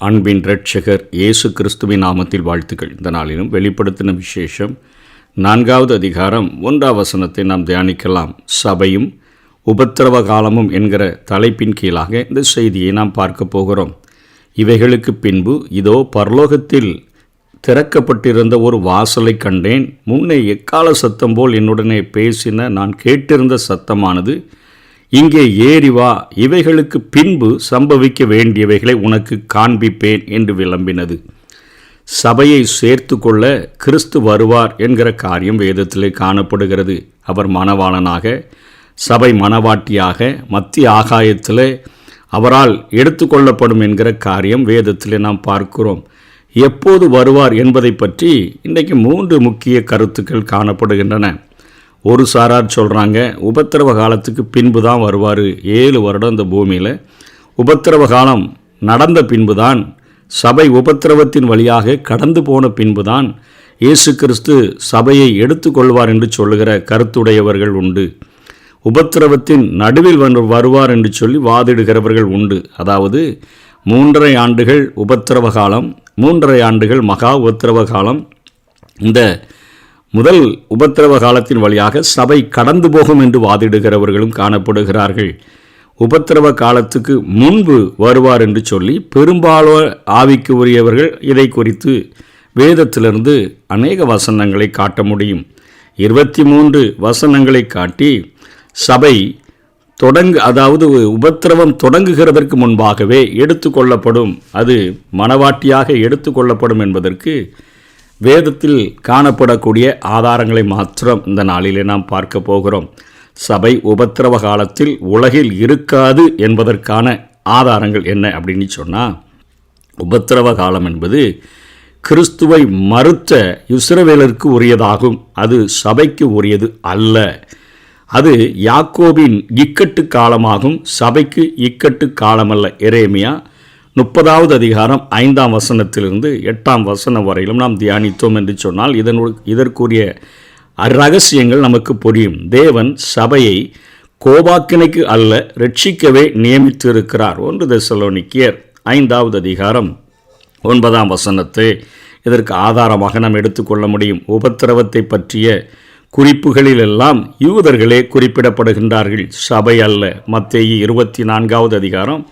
அன்பின் ரட்சகர் இயேசு கிறிஸ்துவின் நாமத்தில் வாழ்த்துக்கள். இந்த நாளிலும் வெளிப்படுத்தின விசேஷம் நான்காவது அதிகாரம் ஒன்றாம் வசனத்தை நாம் தியானிக்கலாம். சபையும் உபத்திரவ காலமும் என்கிற தலைப்பின் கீழாக இந்த செய்தியை நாம் பார்க்க போகிறோம். இவைகளுக்கு பின்பு இதோ பரலோகத்தில் திறக்கப்பட்டிருந்த ஒரு வாசலை கண்டேன். முன்னே எக்கால சத்தம் போல் என்னுடனே பேசின நான் கேட்டிருந்த சத்தமானது இங்கே ஏறி வா இவைகளுக்கு பின்பு சம்பவிக்க வேண்டியவைகளை உனக்கு காண்பிப்பேன் என்று விளம்பினது. சபையை சேர்த்து கொள்ள கிறிஸ்து வருவார் என்கிற காரியம் வேதத்திலே காணப்படுகிறது. அவர் மணவாளனாக சபை மணவாட்டியாக மத்திய ஆகாயத்தில் அவரால் எடுத்துக்கொள்ளப்படும் என்கிற காரியம் வேதத்திலே நாம் பார்க்கிறோம். எப்போது வருவார் என்பதை பற்றி இன்றைக்கு மூன்று முக்கிய கருத்துக்கள் காணப்படுகின்றன. ஒரு சாரார் சொல்கிறாங்க உபத்திரவ காலத்துக்கு பின்பு தான் வருவார். ஏழு வருடம் இந்த பூமியில். உபத்திரவ காலம் நடந்த பின்பு தான் சபை உபத்திரவத்தின் வழியாக கடந்து போன பின்பு தான் இயேசு கிறிஸ்து சபையை எடுத்துக்கொள்வார் என்று சொல்லுகிற கருத்துடையவர்கள் உண்டு. உபத்திரவத்தின் நடுவில் வருவார் என்று சொல்லி வாதிடுகிறவர்கள் உண்டு. அதாவது மூன்றரை ஆண்டுகள் உபத்திரவ காலம் மூன்றரை ஆண்டுகள் மகா உபத்திரவ காலம். இந்த முதல் உபத்திரவ காலத்தின் வழியாக சபை கடந்து போகும் என்று வாதிடுகிறவர்களும் காணப்படுகிறார்கள். உபத்திரவ காலத்துக்கு முன்பு வருவார் என்று சொல்லி பெரும்பாலும் ஆவிக்கு உரியவர்கள் இதை குறித்து வேதத்திலிருந்து அநேக வசனங்களை காட்ட முடியும். இருபத்தி மூன்று வசனங்களை காட்டி சபை தொடங்கு அதாவது உபத்திரவம் தொடங்குகிறதற்கு முன்பாகவே எடுத்துக்கொள்ளப்படும் அது மனவாட்டியாக எடுத்துக்கொள்ளப்படும் என்பதற்கு வேதத்தில் காணப்படக்கூடிய ஆதாரங்களை மாத்திரம் இந்த நாளிலே நாம் பார்க்க போகிறோம். சபை உபத்திரவ காலத்தில் உலகில் இருக்காது என்பதற்கான ஆதாரங்கள் என்ன அப்படின்னு சொன்னால் உபத்திரவ காலம் என்பது கிறிஸ்துவை மறுத்த இஸ்ரவேலருக்கு உரியதாகும். அது சபைக்கு உரியது அல்ல. அது யாக்கோபின் இக்கட்டு காலமாகும். சபைக்கு இக்கட்டு காலமல்ல. எரேமியா முப்பதாவது அதிகாரம் ஐந்தாம் வசனத்திலிருந்து எட்டாம் வசனம் வரையிலும் நாம் தியானித்தோம் என்று சொன்னால் இதனு இதற்குரிய ரகசியங்கள் நமக்கு புரியும். தேவன் சபையை கோபாக்கினைக்கு அல்ல ரட்சிக்கவே நியமித்து இருக்கிறார் ஒன்று தெசலோனிக்கியர் ஐந்தாவது அதிகாரம் ஒன்பதாம் வசனத்தை இதற்கு ஆதாரமாக நாம் எடுத்துக்கொள்ள முடியும். உபத்திரவத்தை பற்றிய குறிப்புகளிலெல்லாம் யூதர்களே குறிப்பிடப்படுகின்றார்கள். சபை அல்ல. மத்தேயி இருபத்தி நான்காவது அதிகாரம்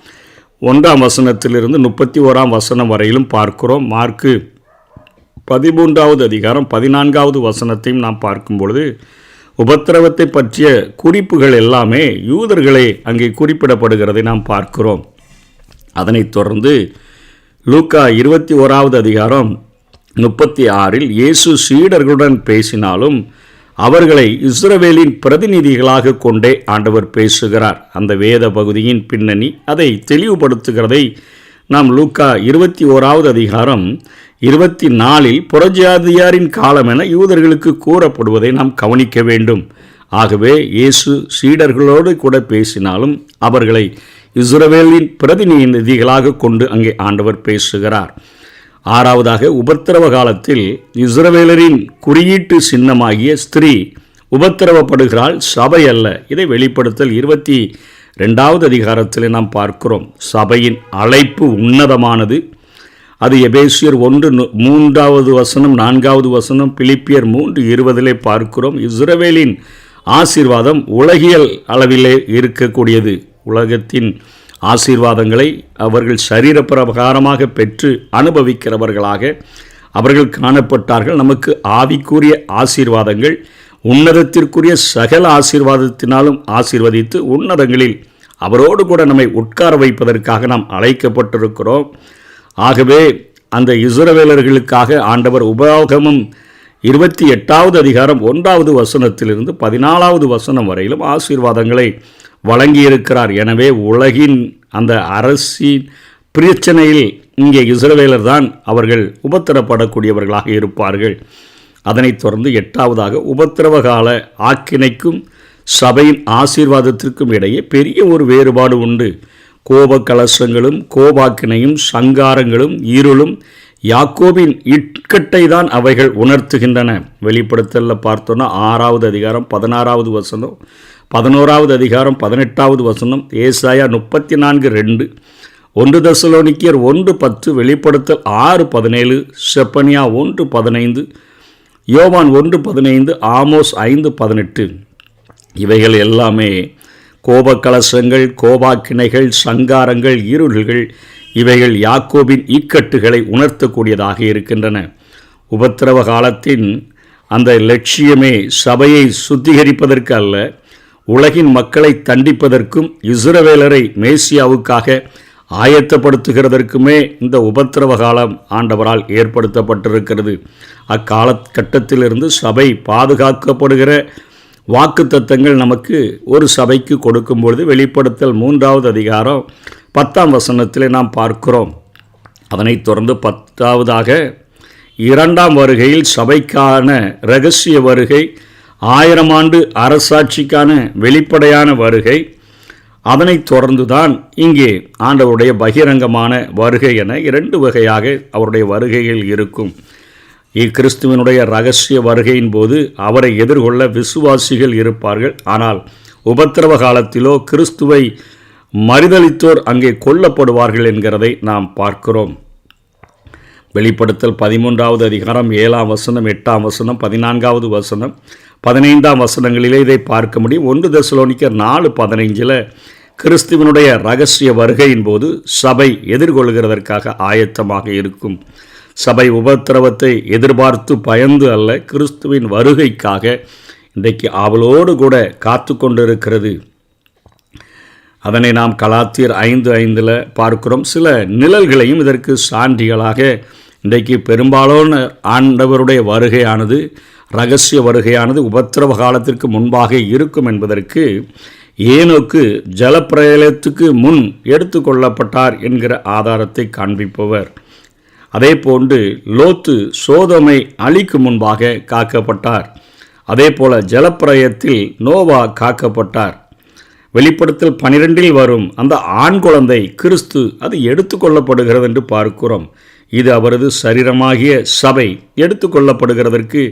ஒன்றாம் வசனத்திலிருந்து முப்பத்தி ஓராம் வசனம் வரையிலும் பார்க்கிறோம். மார்க்கு பதிமூன்றாவது அதிகாரம் பதினான்காவது வசனத்தையும் நாம் பார்க்கும் பொழுது உபத்திரவத்தை பற்றிய குறிப்புகள் எல்லாமே யூதர்களே அங்கே குறிப்பிடப்படுகிறதை நாம் பார்க்கிறோம். அதனைத் தொடர்ந்து லூக்கா இருபத்தி ஓராவது அதிகாரம் முப்பத்தி ஆறில் இயேசு சீடர்களுடன் பேசினாலும் அவர்களை இஸ்ரவேலின் பிரதிநிதிகளாக கொண்டே ஆண்டவர் பேசுகிறார். அந்த வேத பகுதியின் பின்னணி அதை தெளிவுபடுத்துகிறதை நாம் லூக்கா இருபத்தி ஓராவது அதிகாரம் இருபத்தி நாலில் புறஜாதியாரின் காலம் என யூதர்களுக்கு கூறப்படுவதை நாம் கவனிக்க வேண்டும். ஆகவே இயேசு சீடர்களோடு கூட பேசினாலும் அவர்களை இஸ்ரவேலின் பிரதிநிதிகளாக கொண்டு அங்கே ஆண்டவர் பேசுகிறார். ஆறாவதாக உபத்திரவ காலத்தில் இஸ்ரவேலரின் குறியீட்டு சின்னமாகிய ஸ்திரீ உபத்திரவப்படுகிறாள் சபை அல்ல. இதை வெளிப்படுத்தல் இருபத்தி ரெண்டாவது அதிகாரத்தில் நாம் பார்க்கிறோம். சபையின் அழைப்பு உன்னதமானது. அது எபேசியர் ஒன்று மூன்றாவது வசனம் நான்காவது வசனம் பிலிப்பியர் மூன்று இருபதிலே பார்க்கிறோம். இஸ்ரவேலின் ஆசீர்வாதம் உலகியல் அளவிலே இருக்கக்கூடியது. உலகத்தின் ஆசீர்வாதங்களை அவர்கள் சரீர பிரகாரமாக பெற்று அனுபவிக்கிறவர்களாக அவர்கள் காணப்பட்டார்கள். நமக்கு ஆவிக்குரிய ஆசீர்வாதங்கள் உன்னதத்திற்குரிய சகல ஆசீர்வாதத்தினாலும் ஆசீர்வதித்து உன்னதங்களில் அவரோடு கூட நம்மை உட்கார வைப்பதற்காக நாம் அழைக்கப்பட்டிருக்கிறோம். ஆகவே அந்த இசுரவேலர்களுக்காக ஆண்டவர் உபயோகமும் இருபத்தி எட்டாவது அதிகாரம் ஒன்றாவது வசனத்திலிருந்து பதினாலாவது வசனம் வரையிலும் ஆசீர்வாதங்களை வழங்கியிருக்கிறார். எனவே உலகின் அந்த அரசின் பிரச்சனையில் இங்கே இஸ்ரவேலர் தான் அவர்கள் உபத்திரப்படக்கூடியவர்களாக இருப்பார்கள். அதனைத் தொடர்ந்து எட்டாவதாக உபத்திரவ கால ஆக்கினைக்கும் சபையின் ஆசீர்வாதத்திற்கும் இடையே பெரிய ஒரு வேறுபாடு உண்டு. கோப கலசங்களும் கோபாக்கினையும் சங்காரங்களும் இருளும் யாக்கோபின் இட்கட்டை தான் அவைகள் உணர்த்துகின்றன. வெளிப்படுத்தலில் பார்த்தோன்னா ஆறாவது அதிகாரம் பதினாறாவது வசனம். பதினோராவது அதிகாரம் பதினெட்டாவது வசனம் ஏசாயா முப்பத்தி நான்கு ரெண்டு. ஒன்று தசலோனிக்கியர் ஒன்று பத்து வெளிப்படுத்தல் ஆறு பதினேழு செப்பனியா ஒன்று பதினைந்து யோவான் ஒன்று பதினைந்து ஆமோஸ் ஐந்து பதினெட்டு. இவைகள் எல்லாமே கோபக்கலசங்கள் கோபாக்கிணைகள் சங்காரங்கள் இருள்கள் இவைகள் யாக்கோபின் இக்கட்டுகளை உணர்த்தக்கூடியதாக இருக்கின்றன. உபத்திரவ காலத்தின் அந்த லட்சியமே சபையை சுத்திகரிப்பதற்கு அல்ல உலகின் மக்களை தண்டிப்பதற்கும் இஸ்ரவேலரை மேசியாவுக்காக ஆயத்தப்படுத்துகிறதற்குமே இந்த உபத்திரவ காலம் ஆண்டவரால் ஏற்படுத்தப்பட்டிருக்கிறது. அக்காலகட்டத்திலிருந்து சபை பாதுகாக்கப்படுகிற வாக்கு தத்தங்கள் நமக்கு ஒரு சபைக்கு கொடுக்கும் பொழுது வெளிப்படுத்தல் மூன்றாவது அதிகாரம் பத்தாம் வசனத்திலே நாம் பார்க்கிறோம். அதனைத் தொடர்ந்து பத்தாவதாக இரண்டாம் வருகையில் சபைக்கான ரகசிய வருகை ஆயிரம் ஆண்டு அரசாட்சிக்கான வெளிப்படையான வருகை. அதனைத் தொடர்ந்துதான் இங்கே ஆண்டவருடைய பகிரங்கமான வருகை என இரண்டு வகையாக அவருடைய வருகைகள் இருக்கும். இக்கிறிஸ்துவனுடைய ரகசிய வருகையின் போது அவரை எதிர்கொள்ள விசுவாசிகள் இருப்பார்கள். ஆனால் உபத்திரவ காலத்திலோ கிறிஸ்துவை மறுதளித்தோர் அங்கே கொல்லப்படுவார்கள் என்கிறதை நாம் பார்க்கிறோம். வெளிப்படுத்தல் பதிமூன்றாவது அதிகாரம் ஏழாம் வசனம் எட்டாம் வசனம் பதினான்காவது வசனம். பதினைந்தாம் வசனங்களிலே இதை பார்க்க முடியும். ஒன்று தசலோனிக்கர் நாலு பதினைஞ்சில் கிறிஸ்துவனுடைய ரகசிய வருகையின் போது சபை எதிர்கொள்கிறதற்காக ஆயத்தமாக இருக்கும். சபை உபத்திரவத்தை எதிர்பார்த்து பயந்து அல்ல கிறிஸ்துவின் வருகைக்காக இன்றைக்கு அவளோடு கூட காத்து கொண்டிருக்கிறது. அதனை நாம் கலாத்தியர் ஐந்து ஐந்தில் பார்க்கிறோம். சில நிழல்களையும் இதற்கு சான்றிகளாக இன்றைக்கு பெரும்பாலான ஆண்டவருடைய வருகையானது ரகசிய வருகையானது உபத்திரவ காலத்திற்கு முன்பாக இருக்கும் என்பதற்கு ஏனோக்கு ஜலப்பிரயலத்துக்கு முன் எடுத்துக்கொள்ளப்பட்டார் என்கிற ஆதாரத்தை காண்பிப்பவர். அதே போன்று லோத்து சோதமை அழிக்கு முன்பாக காக்கப்பட்டார். அதே போல ஜலப்பிரயத்தில் நோவா காக்கப்பட்டார். வெளிப்படுத்தல் பனிரெண்டில் வரும் அந்த ஆண் குழந்தை கிறிஸ்து அது எடுத்துக்கொள்ளப்படுகிறது என்று பார்க்கிறோம். இது அவரது சரீரமாகிய சபை எடுத்துக்கொள்ளப்படுகிறதற்கு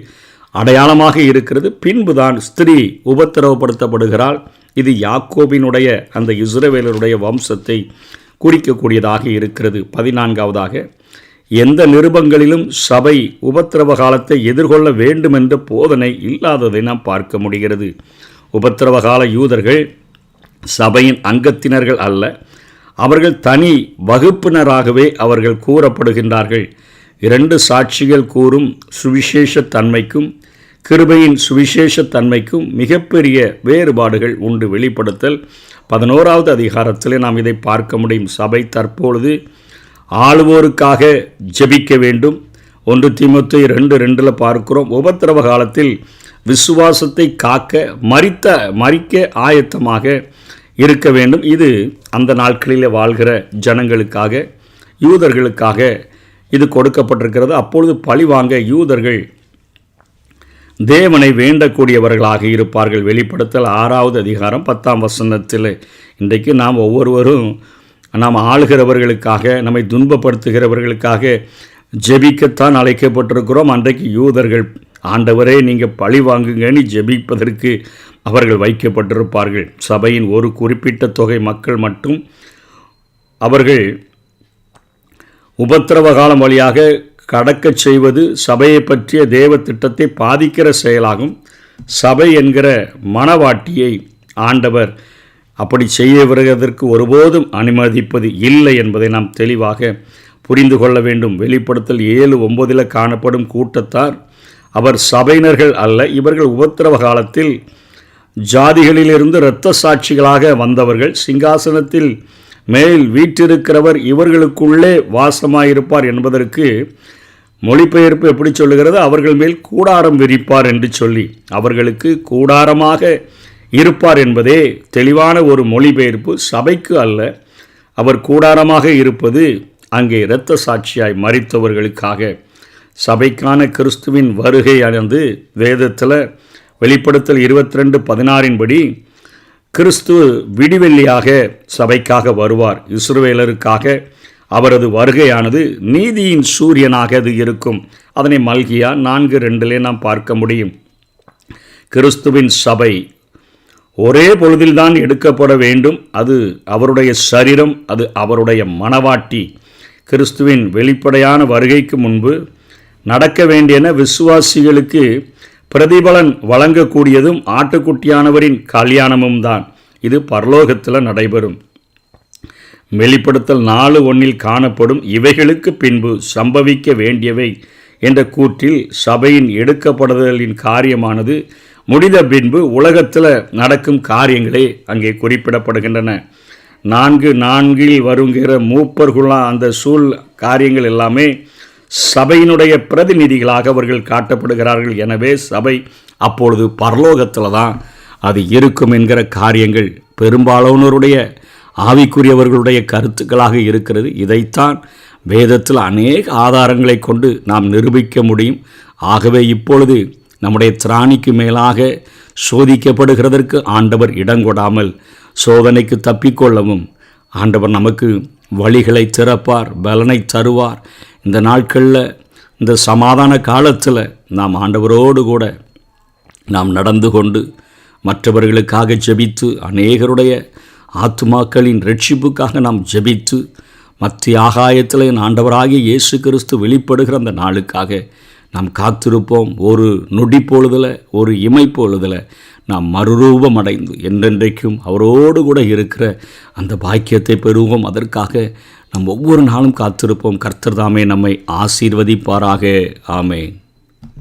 அடையாளமாக இருக்கிறது. பின்புதான் ஸ்திரீ உபத்திரவப்படுத்தப்படுகிறாள். இது யாக்கோபினுடைய அந்த இஸ்ரவேலருடைய வம்சத்தை குறிக்கக்கூடியதாக இருக்கிறது. பதினான்காவதாக எந்த நிருபங்களிலும் சபை உபத்திரவ காலத்தை எதிர்கொள்ள வேண்டும் என்ற போதனை இல்லாததை நாம் பார்க்க முடிகிறது. உபத்திரவ கால யூதர்கள் சபையின் அங்கத்தினர்கள் அல்ல அவர்கள் தனி வகுப்பினராகவே அவர்கள் கூறப்படுகின்றார்கள். இரண்டு சாட்சிகள் கூறும் சுவிசேஷத்தன்மைக்கும் கிருபையின் சுவிசேஷத்தன்மைக்கும் மிகப்பெரிய வேறுபாடுகள் உண்டு. வெளிப்படுத்தல் பதினோராவது அதிகாரத்தில் நாம் இதை பார்க்க முடியும். சபை தற்பொழுது ஆளுவோருக்காக ஜெபிக்க வேண்டும். ஒன்று திமுத்து ரெண்டு ரெண்டில் பார்க்கிறோம். உபத்திரவ காலத்தில் விசுவாசத்தை காக்க மறித்த மறிக்க ஆயத்தமாக இருக்க வேண்டும். இது அந்த நாட்களில் வாழ்கிற ஜனங்களுக்காக யூதர்களுக்காக கொடுக்கப்பட்டிருக்கிறது. அப்பொழுது பழி வாங்க யூதர்கள் தேவனை வேண்டக்கூடியவர்களாக இருப்பார்கள். வெளிப்படுத்தல் ஆறாவது அதிகாரம் பத்தாம் வசனத்தில். இன்றைக்கு நாம் ஒவ்வொருவரும் நாம் ஆளுகிறவர்களுக்காக நம்மை துன்பப்படுத்துகிறவர்களுக்காக ஜெபிக்கத்தான் அழைக்கப்பட்டிருக்கிறோம். அன்றைக்கு யூதர்கள் ஆண்டவரே நீங்கள் பழி வாங்குங்கன்னு ஜெபிப்பதற்கு அவர்கள் வைக்கப்பட்டிருப்பார்கள். சபையின் ஒரு குறிப்பிட்ட தொகை மக்கள் மட்டும் அவர்கள் உபத்திரவ காலம் வழியாக கடக்கச் செய்வது சபையை பற்றிய தேவ திட்டத்தை பாதிக்கிற செயலாகும். சபை என்கிற மனவாட்டியை ஆண்டவர் அப்படி செய்ய வருவதற்கு ஒருபோதும் அனுமதிப்பது இல்லை என்பதை நாம் தெளிவாக புரிந்து கொள்ள வேண்டும். வெளிப்படுத்தல் ஏழு ஒன்பதில் காணப்படும் கூட்டத்தார். அவர் சபையினர்கள் அல்ல இவர்கள் உபத்திரவ காலத்தில் ஜாதிகளிலிருந்து இரத்த சாட்சிகளாக வந்தவர்கள். சிங்காசனத்தில் மேல் வீற்றிருக்கிறவர் இவர்களுக்குள்ளே வாசமாயிருப்பார் என்பதற்கு மொழிபெயர்ப்பு எப்படி சொல்லுகிறது? அவர்கள் மேல் கூடாரம் விரிப்பார் என்று சொல்லி அவர்களுக்கு கூடாரமாக இருப்பார் என்பதே தெளிவான ஒரு மொழிபெயர்ப்பு. சபைக்கு அல்ல அவர் கூடாரமாக இருப்பது அங்கே இரத்த சாட்சியாய் மறித்தவர்களுக்காக சபைக்கான கிறிஸ்துவின் வருகை அடைந்து வேதத்தில் வெளிப்படுத்தல் இருபத்தி ரெண்டு பதினாறின்படி கிறிஸ்து விடிவெள்ளியாக சபைக்காக வருவார். இஸ்ரவேலருக்காக அவரது வருகையானது நீதியின் சூரியனாக அது இருக்கும். அதனை மல்கியா நான்கு ரெண்டிலே நாம் பார்க்க முடியும். கிறிஸ்துவின் சபை ஒரே பொழுதில்தான் எடுக்கப்பட வேண்டும். அது அவருடைய சரீரம் அது அவருடைய மனவாட்டி. கிறிஸ்துவின் வெளிப்படையான வருகைக்கு முன்பு நடக்க வேண்டியன விசுவாசிகளுக்கு பிரதிபலன் வழங்கக்கூடியதும் ஆட்டுக்குட்டியானவரின் கல்யாணமும் தான் இது பரலோகத்தில் நடைபெறும். வெளிப்படுத்தல் நாலு ஒன்றில் காணப்படும். இவைகளுக்கு பின்பு சம்பவிக்க வேண்டியவை என்ற கூற்றில் சபையின் எடுக்கப்படுதலின் காரியமானது முடிந்த பின்பு உலகத்தில் நடக்கும் காரியங்களே அங்கே குறிப்பிடப்படுகின்றன. நான்கு நான்கில் வருங்கிற மூப்பர்களாக அந்த சூழ் காரியங்கள் எல்லாமே சபையினுடைய பிரதிநிதிகளாக அவர்கள் காட்டப்படுகிறார்கள். எனவே சபை அப்பொழுது பரலோகத்தில் தான் அது இருக்கும் என்கிற காரியங்கள் பெரும்பாலானோருடைய ஆவிக்குரியவர்களுடைய கருத்துக்களாக இருக்கிறது. இதைத்தான் வேதத்தில் அநேக ஆதாரங்களை கொண்டு நாம் நிரூபிக்க முடியும். ஆகவே இப்பொழுது நம்முடைய திராணிக்கு மேலாக சோதிக்கப்படுகிறதற்கு ஆண்டவர் இடங்கொடாமல் சோதனைக்கு தப்பிக்கொள்ளவும் ஆண்டவர் நமக்கு வழிகளை திறப்பார் பலனை தருவார். இந்த நாட்களில் இந்த சமாதான காலத்தில் நாம் ஆண்டவரோடு கூட நாம் நடந்து கொண்டு மற்றவர்களுக்காக ஜெபித்து அநேகருடைய ஆத்துமாக்களின் ரட்சிப்புக்காக நாம் ஜெபித்து மத்திய ஆகாயத்தில் என் ஆண்டவராகிய இயேசு கிறிஸ்து வெளிப்படுகிற அந்த நாளுக்காக நாம் காத்திருப்போம். ஒரு நொடி பொழுதில் ஒரு இமை பொழுதில் நாம் மறுரூபம் அடைந்து என்றென்றைக்கும் அவரோடு கூட இருக்கிற அந்த பாக்கியத்தை பெறுவோம். அதற்காக நாம் ஒவ்வொரு நாளும் காத்திருப்போம். கர்த்தர் தாமே நம்மை ஆசீர்வதிப்பாராக. ஆமேன்.